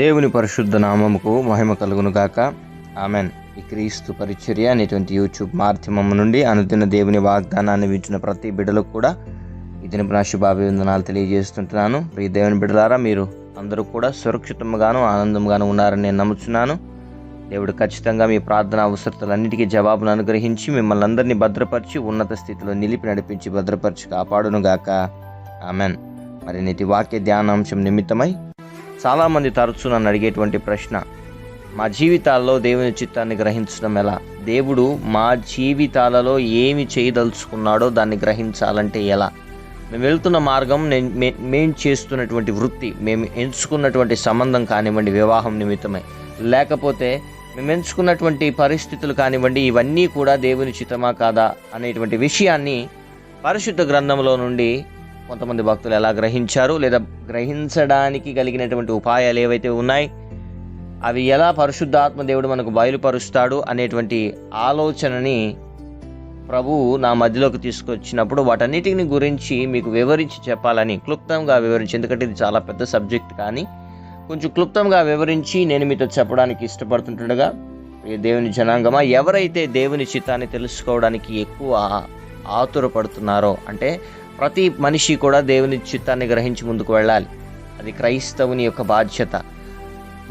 దేవుని పరిశుద్ధ నామముకు మహిమ కలుగును గాక. ఆమెన్. ఈ క్రీస్తు పరిచర్య అనేటువంటి యూట్యూబ్ మాధ్యమం నుండి అనుదిన దేవుని వాగ్దానాన్ని వించిన ప్రతి బిడ్డలకు కూడా ఈ దినపు నా శుభాభివందనాలు తెలియజేస్తుంటున్నాను. ప్రియ దేవుని బిడ్డలారా మీరు అందరూ కూడా సురక్షితంగాను ఆనందంగాను ఉన్నారని నేను నమ్ముచున్నాను. దేవుడు ఖచ్చితంగా మీ ప్రార్థన అవసరతలన్నిటికీ జవాబును అనుగ్రహించి మిమ్మల్ని అందరినీ భద్రపరిచి ఉన్నత స్థితిలో నిలిపి నడిపించి భద్రపరిచి కాపాడును గాక. ఆమెన్. మరి నేటి వాక్య ధ్యానాంశం నిమిత్తమై చాలామంది తరచూ నన్ను అడిగేటువంటి ప్రశ్న మా జీవితాల్లో దేవుని చిత్తాన్ని గ్రహించడం ఎలా? దేవుడు మా జీవితాలలో ఏమి చేయదలుచుకున్నాడో దాన్ని గ్రహించాలంటే ఎలా? మేము వెళ్తున్న మార్గం నేను- మే- మేము చేస్తున్నటువంటి వృత్తి మేము ఎంచుకున్నటువంటి సంబంధం కానివ్వండి వివాహం నిమిత్తమై. లేకపోతే మేము ఎంచుకున్నటువంటి పరిస్థితులు కానివ్వండి ఇవన్నీ కూడా దేవుని చిత్తమా కాదా అనేటువంటి విషయాన్ని పరిశుద్ధ గ్రంథంలో నుండి కొంతమంది భక్తులు ఎలా గ్రహించారు లేదా గ్రహించడానికి కలిగినటువంటి ఉపాయాలు ఏవైతే ఉన్నాయి అవి ఎలా పరిశుద్ధాత్మ దేవుడు మనకు బయలుపరుస్తాడు అనేటువంటి ఆలోచనని ప్రభువు నా మధ్యలోకి తీసుకొచ్చినప్పుడు వాటన్నిటిని గురించి మీకు వివరించి చెప్పాలని క్లుప్తంగా వివరించి ఎందుకంటే ఇది చాలా పెద్ద సబ్జెక్ట్ కానీ కొంచెం క్లుప్తంగా వివరించి నేను మీతో చెప్పడానికి ఇష్టపడుతుంటుండగా దేవుని జనాంగమా ఎవరైతే దేవుని చిత్తాన్ని తెలుసుకోవడానికి ఎక్కువ ఆతురపడుతున్నారో అంటే ప్రతి మనిషి కూడా దేవుని చిత్తాన్ని గ్రహించి ముందుకు వెళ్ళాలి. అది క్రైస్తవుని యొక్క బాధ్యత.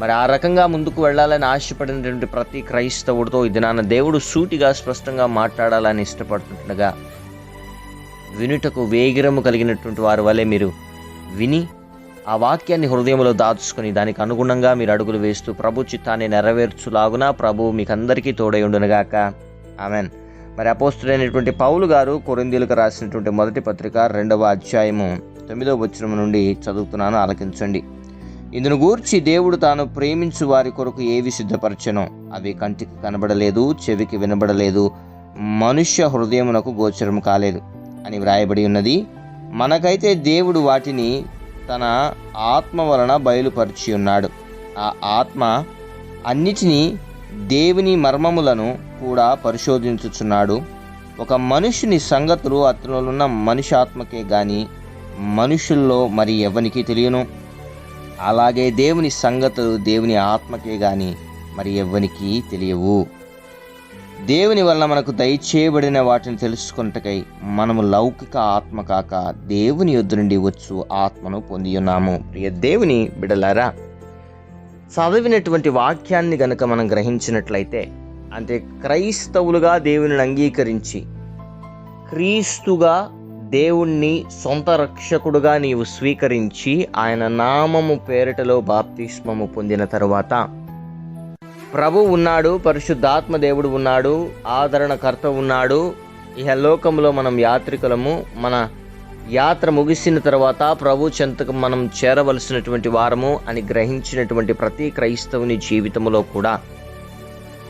మరి ఆ రకంగా ముందుకు వెళ్ళాలని ఆశపడినటువంటి ప్రతి క్రైస్తవుడితో ఇది నాన్న దేవుడు సూటిగా స్పష్టంగా మాట్లాడాలని ఇష్టపడుతుండగా వినుటకు వేగిరము కలిగినటువంటి వారి వలె మీరు విని ఆ వాక్యాన్ని హృదయంలో దాచుకుని దానికి అనుగుణంగా మీరు అడుగులు వేస్తూ ప్రభు చిత్తాన్ని నెరవేర్చులాగున ప్రభు మీకందరికీ తోడై ఉండునుగాక. ఆమెన్. మరి అపోస్తుడైనటువంటి పౌలు గారు కొరిందీలకు రాసినటువంటి మొదటి పత్రిక రెండవ అధ్యాయము తొమ్మిదవ వచనం నుండి చదువుతున్నాను ఆలకించండి. ఇందును గూర్చి దేవుడు తాను ప్రేమించు వారి కొరకు ఏవి సిద్ధపరచను అవి కంటికి కనబడలేదు చెవికి వినబడలేదు మనుష్య హృదయమునకు గోచరం కాలేదు అని వ్రాయబడి ఉన్నది. మనకైతే దేవుడు వాటిని తన ఆత్మ వలన బయలుపరిచి ఉన్నాడు ఆ ఆత్మ అన్నిటినీ దేవుని మర్మములను కూడా పరిశోధించుచున్నాడు. ఒక మనుషుని సంగతులు అతనున్న మనిషి ఆత్మకే గాని మనుషుల్లో మరి ఎవనికి తెలియను? అలాగే దేవుని సంగతులు దేవుని ఆత్మకే గాని మరి ఎవ్వనికి తెలియవు? దేవుని వలన మనకు దయచేయబడిన వాటిని తెలుసుకున్నటకై మనము లౌకిక ఆత్మ కాక దేవుని యొద్ద నుండి వచ్చు ఆత్మను పొంది ఉన్నాము. ప్రియ దేవుని బిడలారా చదివినటువంటి వాక్యాన్ని గనక మనం గ్రహించినట్లయితే అంటే క్రైస్తవులుగా దేవుని అంగీకరించి క్రీస్తుగా దేవుణ్ణి సొంత రక్షకుడుగా నీవు స్వీకరించి ఆయన నామము పేరిటలో బాప్తిస్మము పొందిన తరువాత ప్రభు ఉన్నాడు పరిశుద్ధాత్మ దేవుడు ఉన్నాడు ఆదరణకర్త ఉన్నాడు. ఇహలోకంలో మనం యాత్రికులము మన యాత్ర ముగిసిన తర్వాత ప్రభు చెంతకు మనం చేరవలసినటువంటి వారము అని గ్రహించినటువంటి ప్రతి క్రైస్తవుని జీవితంలో కూడా.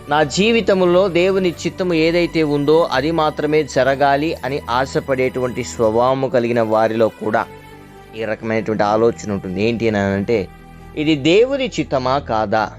నా జీవితంలో దేవుని చిత్తము ఏదైతే ఉందో అది మాత్రమే జరగాలి అని ఆశపడేటువంటి స్వభావము కలిగిన వారిలో కూడా ఈ రకమైనటువంటి ఆలోచన ఉంటుంది. ఏంటి అని అంటే ఇది దేవుని చిత్తమా కాదా?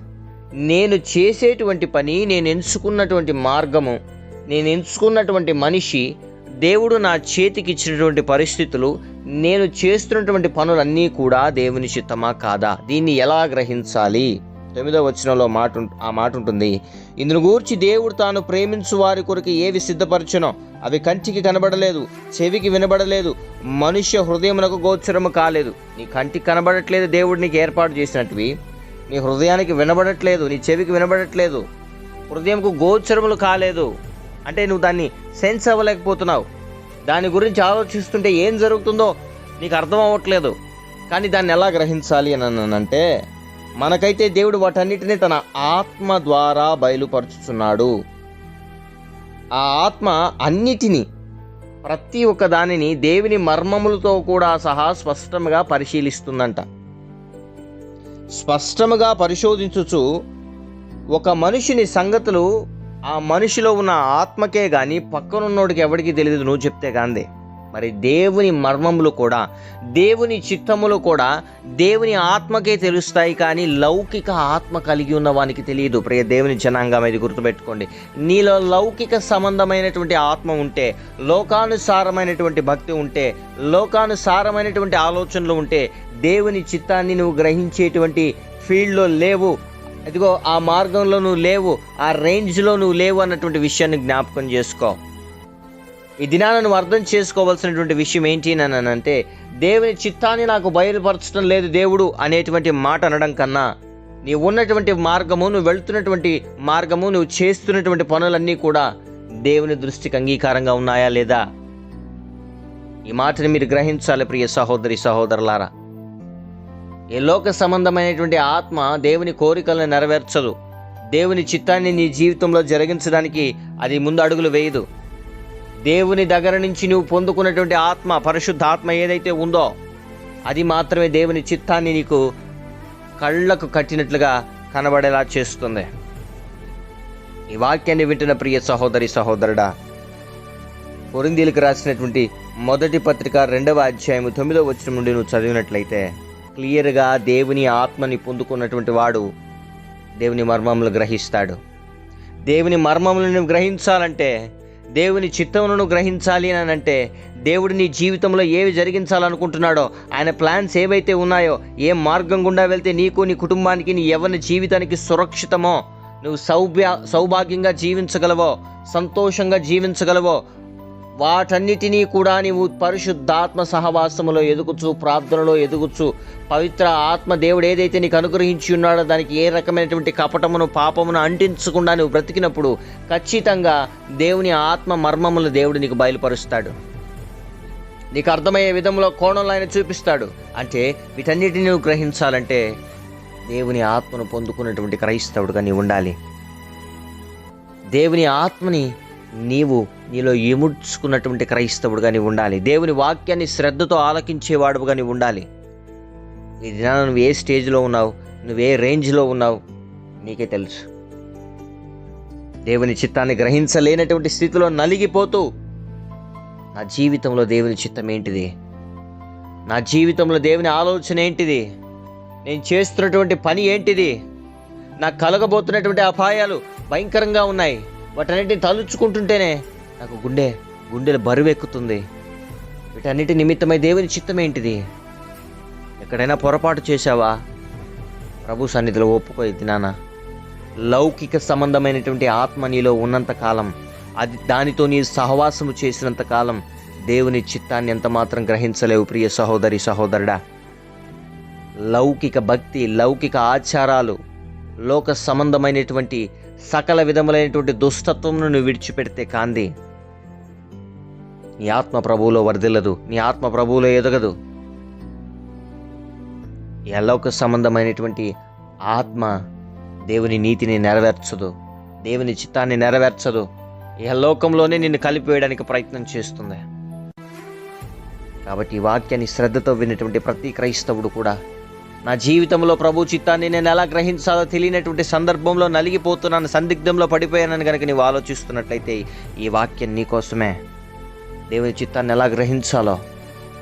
నేను చేసేటువంటి పని నేను ఎంచుకున్నటువంటి మార్గము నేను ఎంచుకున్నటువంటి మనిషి దేవుడు నా చేతికి ఇచ్చినటువంటి పరిస్థితులు నేను చేస్తున్నటువంటి పనులన్నీ కూడా దేవుని చిత్తమా కాదా? దీన్ని ఎలా గ్రహించాలి? తొమ్మిదో వచనంలో మాట ఆ మాట ఉంటుంది. ఇందును గూర్చి దేవుడు తాను ప్రేమించు వారి కొరకు ఏవి సిద్ధపరచునో అవి కంటికి కనబడలేదు చెవికి వినబడలేదు మనుష్య హృదయమునకు గోచరము కాలేదు. నీ కంటికి కనబడట్లేదు దేవుడు నీకు ఏర్పాటు చేసినట్టువి. నీ హృదయానికి వినబడట్లేదు నీ చెవికి వినబడట్లేదు హృదయంకు గోచరములు కాలేదు. అంటే నువ్వు దాన్ని సెన్స్ అవ్వలేకపోతున్నావు. దాని గురించి ఆలోచిస్తుంటే ఏం జరుగుతుందో నీకు అర్థం అవ్వట్లేదు. కానీ దాన్ని ఎలా గ్రహించాలి అని అన్నానంటే మనకైతే దేవుడు వాటన్నిటిని తన ఆత్మ ద్వారా బయలుపరుచుచున్నాడు. ఆ ఆత్మ అన్నిటినీ ప్రతి ఒక్క దానిని దేవుని మర్మములతో కూడా సహా స్పష్టంగా పరిశీలిస్తుందంట. స్పష్టముగా పరిశోధించుచు ఒక మనిషిని సంగతులు ఆ మనిషిలో ఉన్న ఆత్మకే కానీ పక్కనున్నోడికి ఎవరికి తెలియదు నువ్వు చెప్తే కాందే మరి దేవుని మర్మములు కూడా దేవుని చిత్తములు కూడా దేవుని ఆత్మకే తెలుస్తాయి కానీ లౌకిక ఆత్మ కలిగి ఉన్న వానికి తెలియదు ప్రియ దేవుని జనాంగం ఇది గుర్తుపెట్టుకోండి. నీలో లౌకిక సంబంధమైనటువంటి ఆత్మ ఉంటే లోకానుసారమైనటువంటి భక్తి ఉంటే లోకానుసారమైనటువంటి ఆలోచనలు ఉంటే దేవుని చిత్తాన్ని నువ్వు గ్రహించేటువంటి ఫీల్డ్లో లేవు. ఇదిగో ఆ మార్గంలో నువ్వు లేవు ఆ రేంజ్లో నువ్వు లేవు అన్నటువంటి విషయాన్ని జ్ఞాపకం చేసుకో. ఈ దినాన నువ్వు అర్థం చేసుకోవాల్సినటువంటి విషయం ఏంటి అని అంటే దేవుని చిత్తాన్ని నాకు బయలుపరచడం లేదు దేవుడు అనేటువంటి మాట అనడం కన్నా నీవు ఉన్నటువంటి మార్గము నువ్వు వెళ్తున్నటువంటి మార్గము నువ్వు చేస్తున్నటువంటి పనులన్నీ కూడా దేవుని దృష్టికి అంగీకారంగా ఉన్నాయా లేదా? ఈ మాటని మీరు గ్రహించాలి ప్రియ సహోదరి సహోదరులారా. ఈ లోక సంబంధమైనటువంటి ఆత్మ దేవుని కోరికలను నెరవేర్చదు. దేవుని చిత్తాన్ని నీ జీవితంలో జరిగించడానికి అది ముందు అడుగులు వేయదు. దేవుని దగ్గర నుంచి నువ్వు పొందుకున్నటువంటి ఆత్మ పరిశుద్ధ ఆత్మ ఏదైతే ఉందో అది మాత్రమే దేవుని చిత్తాన్ని నీకు కళ్ళకు కట్టినట్లుగా కనబడేలా చేస్తుంది. ఈ వాక్యాన్ని వింటున్న ప్రియ సహోదరి సహోదరుడా కొరిందీలకు రాసినటువంటి మొదటి పత్రిక రెండవ అధ్యాయము తొమ్మిదో వచ్చిన నుండి నువ్వు చదివినట్లయితే క్లియర్గా దేవుని ఆత్మని పొందుకున్నటువంటి వాడు దేవుని మర్మములు గ్రహిస్తాడు. దేవుని మర్మములను గ్రహించాలంటే దేవుని చిత్తములను గ్రహించాలి అని అంటే దేవుడు నీ జీవితంలో ఏవి జరిగించాలనుకుంటున్నాడో ఆయన ప్లాన్స్ ఏవైతే ఉన్నాయో ఏ మార్గం గుండా వెళ్తే నీకు నీ కుటుంబానికి నీ ఎవరి జీవితానికి సురక్షితమో నువ్వు సౌభ్య సౌభాగ్యంగా జీవించగలవో సంతోషంగా జీవించగలవో వాటన్నిటినీ కూడా నీవు పరిశుద్ధాత్మ సహవాసములో ఎదుగుచు ప్రార్థనలో ఎదుగుచు. పవిత్ర ఆత్మ దేవుడు ఏదైతే నీకు అనుగ్రహించి ఉన్నాడో దానికి ఏ రకమైనటువంటి కపటమును పాపమును అంటించకుండా నువ్వు బ్రతికినప్పుడు ఖచ్చితంగా దేవుని ఆత్మ మర్మములు దేవుడు నీకు బయలుపరుస్తాడు. నీకు అర్థమయ్యే విధంలో కోణంలో ఆయన చూపిస్తాడు. అంటే వీటన్నిటిని నువ్వు గ్రహించాలంటే దేవుని ఆత్మను పొందుకున్నటువంటి క్రైస్తవుడుగా నీవు ఉండాలి. దేవుని ఆత్మని నీవు నీలో ఇముడ్చుకున్నటువంటి క్రైస్తవుడుగా నీవు ఉండాలి. దేవుని వాక్యాన్ని శ్రద్ధతో ఆలకించేవాడుగా నీవు ఉండాలి. ఈ దినాన నువ్వు ఏ స్టేజ్లో ఉన్నావు? నువ్వు ఏ రేంజ్లో ఉన్నావు? నీకే తెలుసు. దేవుని చిత్తాన్ని గ్రహించలేనటువంటి స్థితిలో నలిగిపోతూ నా జీవితంలో దేవుని చిత్తం ఏంటిది? నా జీవితంలో దేవుని ఆలోచన ఏంటిది? నేను చేస్తున్నటువంటి పని ఏంటిది? నాకు కలగబోతున్నటువంటి అపాయాలు భయంకరంగా ఉన్నాయి. వాటన్నిటిని తలుచుకుంటుంటేనే నాకు గుండె గుండెలు బరువెక్కుతుంది వీటన్నిటి నిమిత్తమై దేవుని చిత్తం ఏంటిది? ఎక్కడైనా పొరపాటు చేశావా? ప్రభు సన్నిధిలో ఒప్పుకోది నాన్న. లౌకిక సంబంధమైనటువంటి ఆత్మ నీలో ఉన్నంత కాలం అది దానితో నీ సహవాసము చేసినంత కాలం దేవుని చిత్తాన్ని ఎంత మాత్రం గ్రహించలేవు ప్రియ సహోదరి సహోదరుడా. లౌకిక భక్తి లౌకిక ఆచారాలు లోక సంబంధమైనటువంటి సకల విధములైనటువంటి దుష్టత్వమును నువ్వు విడిచిపెడితే కాంది. నీ ఆత్మ ప్రభువులో వర్ధిల్లదు నీ ఆత్మ ప్రభువులో ఎదగదు. ఈ సంబంధమైనటువంటి ఆత్మ దేవుని నీతిని నెరవేర్చదు దేవుని చిత్తాన్ని నెరవేర్చదు. ఈ లోకంలోనే నిన్ను కలిపివేయడానికి ప్రయత్నం చేస్తుంది. కాబట్టి ఈ వాక్యాన్ని శ్రద్ధతో విన్నటువంటి ప్రతి క్రైస్తవుడు కూడా నా జీవితంలో ప్రభు చిత్తాన్ని నేను ఎలా గ్రహించాలో తెలియనటువంటి సందర్భంలో నలిగిపోతున్నాను సందిగ్ధంలో పడిపోయానని కనుక నీవు ఆలోచిస్తున్నట్లయితే ఈ వాక్యం నీకోసమే దేవుని చిత్తాన్ని ఎలా గ్రహించాలో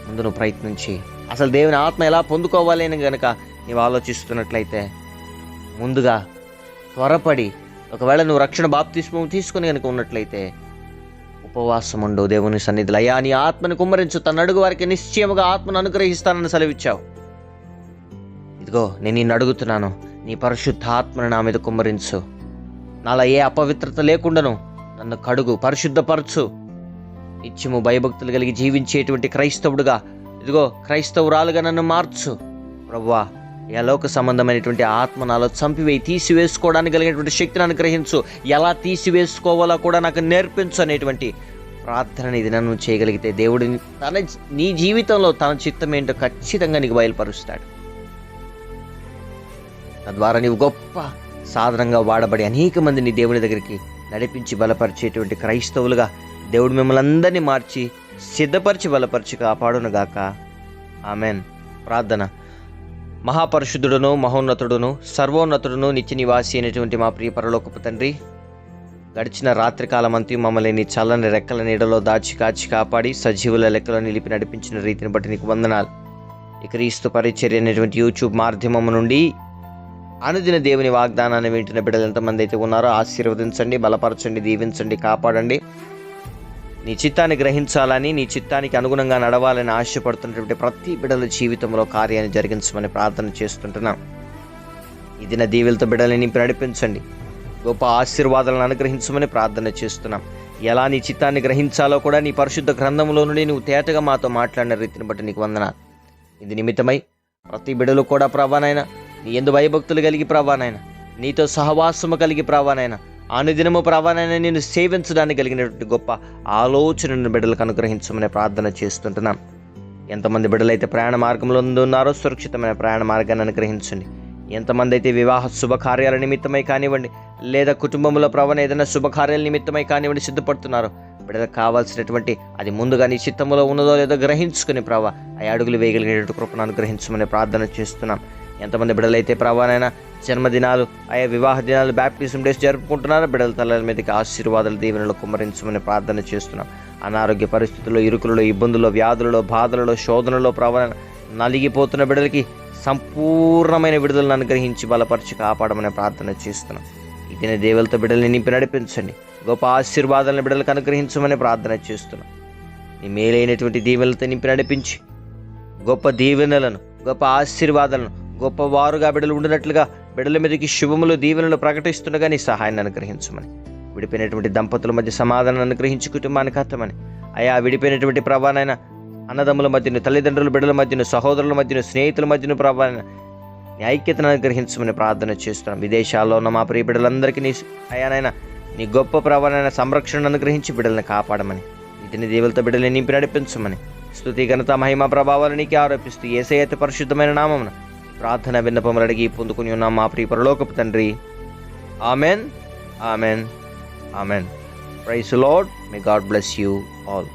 ముందు నువ్వు ప్రయత్నించి. అసలు దేవుని ఆత్మ ఎలా పొందుకోవాలి అని కనుక నీవు ఆలోచిస్తున్నట్లయితే ముందుగా త్వరపడి ఒకవేళ నువ్వు రక్షణ బాప్తిస్మం తీసుకుని కనుక ఉన్నట్లయితే ఉపవాసం ఉండు దేవుని సన్నిధిలో. అయ్యా నీ ఆత్మను కుమ్మరించు. తన అడుగు వారికి నిశ్చయముగా ఆత్మను అనుగ్రహిస్తానని సెలవిచ్చావు. ఇదిగో నేను నిన్ను అడుగుతున్నాను. నీ పరిశుద్ధ ఆత్మను నా మీద కుమ్మరించు. నాలో ఏ అపవిత్రత లేకుండాను నన్ను కడుగు పరిశుద్ధపరచు. నిత్యము భయభక్తులు కలిగి జీవించేటువంటి క్రైస్తవుడుగా ఇదిగో క్రైస్తవురాలుగా నన్ను మార్చు. ప్రవ్వా ఎలోక లోక సంబంధమైనటువంటి ఆత్మ నాలో చంపివేయి తీసివేసుకోవడానికి కలిగినటువంటి శక్తిని అనుగ్రహించు. ఎలా తీసివేసుకోవాలో కూడా నాకు నేర్పించు అనేటువంటి ప్రార్థన ఇది నన్ను చేయగలిగితే దేవుడిని తన నీ జీవితంలో తన చిత్తం ఏంటో ఖచ్చితంగా నీకు బయలుపరుస్తాడు. తద్వారా నీవు గొప్ప సాధనంగా వాడబడి అనేక మందిని దేవుని దగ్గరికి నడిపించి బలపరిచేటువంటి క్రైస్తవులుగా దేవుడు మిమ్మల్ని అందరినీ మార్చి సిద్ధపరిచి బలపరిచి కాపాడునుగాక. ఆమెన్. ప్రార్థన. మహాపరిశుద్ధుడును మహోన్నతుడును సర్వోన్నతుడును నిత్య నివాసి అయినటువంటి మా ప్రియ పరలోకపు తండ్రి గడిచిన రాత్రికాలమంతి మమ్మల్ని నీ చల్లని రెక్కల నీడలో దాచి కాచి కాపాడి సజీవుల లెక్కలో నిలిపి నడిపించిన రీతిని బట్టి నీకు వందనాలు. ఇక క్రీస్తు పరిచర్య అనేటువంటి యూట్యూబ్ మాధ్యమం నుండి అనుదిన దేవుని వాగ్దానాన్ని వింటున్న బిడ్డలు ఎంతమంది అయితే ఉన్నారో ఆశీర్వదించండి బలపరచండి దీవించండి కాపాడండి. నీ చిత్తాన్ని గ్రహించాలని నీ చిత్తానికి అనుగుణంగా నడవాలని ఆశపడుతున్నటువంటి ప్రతి బిడ్డల జీవితంలో కార్యాన్ని జరిగించమని ప్రార్థన చేస్తుంటున్నాం. ఈ దిన దీవులతో బిడ్డలని నింపి నడిపించండి. గొప్ప ఆశీర్వాదాలను అనుగ్రహించమని ప్రార్థన చేస్తున్నాం. ఎలా నీ చిత్తాన్ని గ్రహించాలో కూడా నీ పరిశుద్ధ గ్రంథంలో నుండి నువ్వు తేటగా మాతో మాట్లాడిన రీతిని బట్టి నీకు వందనాలు. ఇది నిమిత్తమై ప్రతి బిడలు కూడా ప్రభానైనా నీ ఎందు భయభక్తులు కలిగి ప్రభానైనా నీతో సహవాసము కలిగి ప్రభానైనా అనుదినము ప్రభానైనా నేను సేవించడానికి కలిగినటువంటి గొప్ప ఆలోచనను బిడ్డలకు అనుగ్రహించమని ప్రార్థన చేస్తుంటున్నాం. ఎంతమంది బిడ్డలైతే ప్రయాణ మార్గంలో ఉన్నారో సురక్షితమైన ప్రయాణ మార్గాన్ని అనుగ్రహించండి. ఎంతమంది అయితే వివాహ శుభకార్యాల నిమిత్తమై కానివ్వండి లేదా కుటుంబంలో ప్రవణ ఏదైనా శుభకార్యాల నిమిత్తమై కానివ్వండి సిద్ధపడుతున్నారో బిడ్డలకు కావాల్సినటువంటి అది ముందుగా నీ చిత్తంలో ఉన్నదో లేదో గ్రహించుకుని ప్రభా ఆ అడుగులు వేయగలిగినటువంటి కృపను అనుగ్రహించమని ప్రార్థన చేస్తున్నాం. ఎంతమంది బిడ్డలైతే ప్రభానైనా జన్మదినాలు ఆయా వివాహ దినాలు బ్యాప్టిజం డేస్ జరుపుకుంటున్నారో బిడ్డల తలల మీదకి ఆశీర్వాదాలు దీవెనలు కుమ్మరించమని ప్రార్థన చేస్తున్నాం. అనారోగ్య పరిస్థితుల్లో ఇరుకులలో ఇబ్బందుల్లో వ్యాధులలో బాధలలో శోధనలో ప్రవణ నలిగిపోతున్న బిడ్డలకి సంపూర్ణమైన విడుదలను అనుగ్రహించి బలపరిచి కాపాడమని ప్రార్థన చేస్తున్నాం. ఇదిన దేవులతో బిడ్డల్ని నింపి నడిపించండి. గొప్ప ఆశీర్వాదాలను బిడ్డలకు అనుగ్రహించమని ప్రార్థన చేస్తున్నాం. నీ మేలైనటువంటి దీవెనలతో నింపి నడిపించి గొప్ప దీవెనలను గొప్ప ఆశీర్వాదాలను గొప్పవారుగా బిడలు ఉండినట్లుగా బిడల మీదకి శుభములు దీవెనలు ప్రకటిస్తుండగా నీ సహాయాన్ని అనుగ్రహించమని. విడిపోయినటువంటి దంపతుల మధ్య సమాధానం అనుగ్రహించి కుటుంబానికి అర్థమని అయా విడిపోయినటువంటి ప్రభానైనా అన్నదమ్ముల మధ్యను తల్లిదండ్రుల బిడ్డల మధ్యను సహోదరుల మధ్యను స్నేహితుల మధ్యను ప్రభావైన నీ ఐక్యతను అనుగ్రహించమని ప్రార్థన చేస్తున్నాం. విదేశాల్లో ఉన్న మా ప్రియ బిడ్డలందరికీ నీ అయానైనా నీ గొప్ప ప్రభానైన సంరక్షణను అనుగ్రహించి బిడ్డలను కాపాడమని. ఇతని దేవులతో బిడ్డలని నింపి నడిపించమని. స్థుతి ఘనత మహిమ ప్రభావాలు నీకే ఆరోపిస్తూ ఏసైతే పరిశుద్ధమైన నామమున ప్రార్థన విన్నపములు అడిగి పొందుకుని ఉన్నాం మా ప్రియ పరలోకపు తండ్రి. Amen. Amen. Amen. Praise Lord may God bless you all